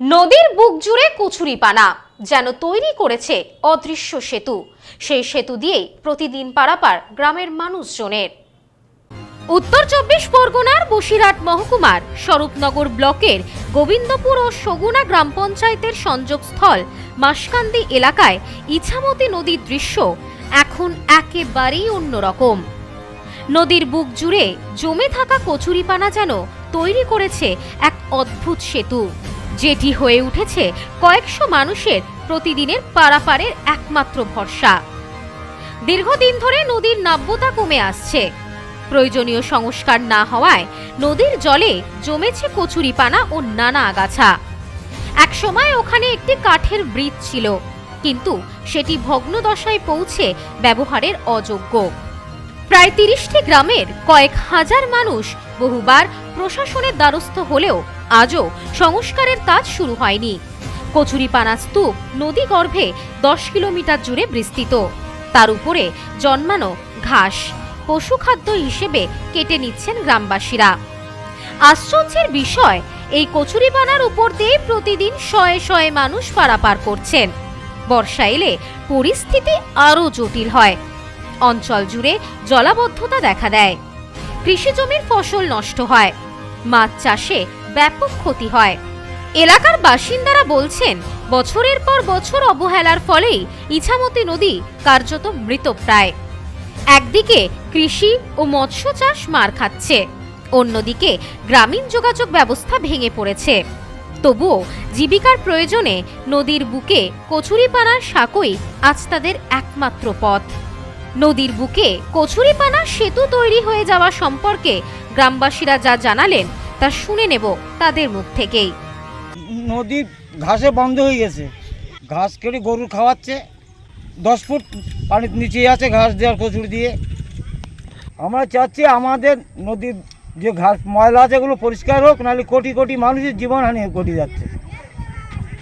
নদীর বুক জুড়ে কচুরিপানা যেন তৈরি করেছে অদৃশ্য সেতু। সেই সেতু দিয়েই প্রতিদিন পারাপার গ্রামের মানুষজনের। উত্তর চব্বিশ পরগনার বসিরহাট মহকুমার স্বরূপনগর ব্লকের গোবিন্দপুর ও সগুনা গ্রাম পঞ্চায়েতের সংযোগস্থল মাসকান্দি এলাকায় ইছামতি নদীর দৃশ্য এখন একেবারেই অন্যরকম। নদীর বুক জুড়ে জমে থাকা কচুরিপানা যেন তৈরি করেছে এক অদ্ভুত সেতু। যেটি হয়ে উঠেছে কয়েকশো মানুষের প্রতিদিনের পারাপারের একমাত্র ভরসা। দীর্ঘদিন ধরে নদীর নাব্যতা কমে আসছে। প্রয়োজনীয় সংস্কার না হওয়ায় নদীর জলে জমেছে কচুরিপানা ও নানা আগাছা। একসময় ওখানে একটি কাঠের ব্রিজ ছিল, কিন্তু সেটি ভগ্নদশায় পৌঁছে ব্যবহারের অযোগ্য। প্রায় তিরিশটি গ্রামের কয়েক হাজার মানুষ বহুবার প্রশাসনের দ্বারস্থ হলেও আজও সংস্কারের কাজ শুরু হয়নি। কচুরিপানা স্তূপ নদী গর্ভে দশ কিলোমিটার জুড়ে বিস্তৃত। তার উপরে জন্মানো ঘাস পশুখাদ্য হিসেবে কেটে নিচ্ছেন গ্রামবাসীরা। আশ্চর্যের বিষয়, এই কচুরিপানার উপর দিয়ে প্রতিদিন শয়ে শয়ে মানুষ পারাপার করছেন। বর্ষা এলে পরিস্থিতি আরও জটিল হয়। অঞ্চল জুড়ে জলাবদ্ধতা দেখা দেয়। কৃষি জমির ফসল নষ্ট হয়। মাছ চাষে ব্যাপক ক্ষতি হয়। এলাকার বাসিন্দারা বলছেন, বছরের পর বছর অবহেলার ফলেই ইছামতি নদী কার্যত মৃতপ্রায়। একদিকে কৃষি ও মৎস্য চাষ মার খাচ্ছে, অন্যদিকে গ্রামীণ যোগাযোগ ব্যবস্থা ভেঙে পড়েছে। তবুও জীবিকার প্রয়োজনে নদীর বুকে কচুরিপানার সাঁকোই আজ তাদের একমাত্র পথ। নদীর বুকে কচুরিপানার সেতু তৈরি হয়ে যাওয়া সম্পর্কে গ্রামবাসীরা যা জানালেন তা শুনে নেব তাদের মুখ থেকেই। নদী ঘাসে বন্ধ হয়ে গেছে। ঘাস কেটে গরু খাওয়াচ্ছে। দশ ফুট পানির নিচে আছে ঘাস দেওয়ার কচুরি দিয়ে। আমরা চাচ্ছি আমাদের নদীর যে ঘাস ময়লা আছে এগুলো পরিষ্কার হোক নাহলে কোটি কোটি মানুষের জীবনহানি ঘটে যাচ্ছে।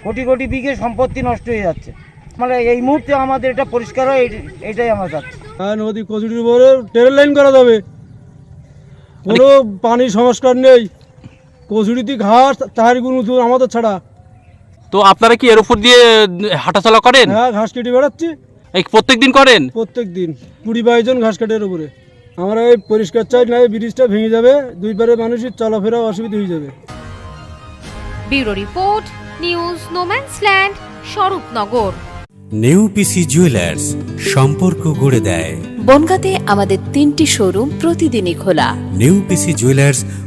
কোটি কোটি বিঘে সম্পত্তি নষ্ট হয়ে যাচ্ছে। মানে এই মুহূর্তে আমাদের এটা পরিষ্কার হয় এই- এটাই আমরা চাচ্ছি। হ্যাঁ নদী কচুরির উপরে ট্রেন লাইন করা যাবে। কোনো পানির সংস্কার নেই। কচুরিতে ঘাস তাহার গুণ উঁচু আমাদের ছাড়া। তো আপনারা কি এর উপর দিয়ে হাঁটাচলা করেন? হ্যাঁ ঘাস কেটে বেড়াচ্ছি। এই প্রত্যেক দিন করেন? প্রত্যেক দিন কুড়ি বাইশ জন ঘাস কাটের উপরে। আমরা এই পরিষ্কার চাই না ব্রিজটা ভেঙে যাবে দুই পারে মানুষের চলাফেরা অসুবিধা হয়ে যাবে। Bureau report news no man's land Swarupnagar. New PC Jewellers সম্পর্ক গড়ে দেয়। বনগাঁতে আমাদের তিনটি শোরুম প্রতিদিনই খোলা। নেউপিসি জুয়েলার্স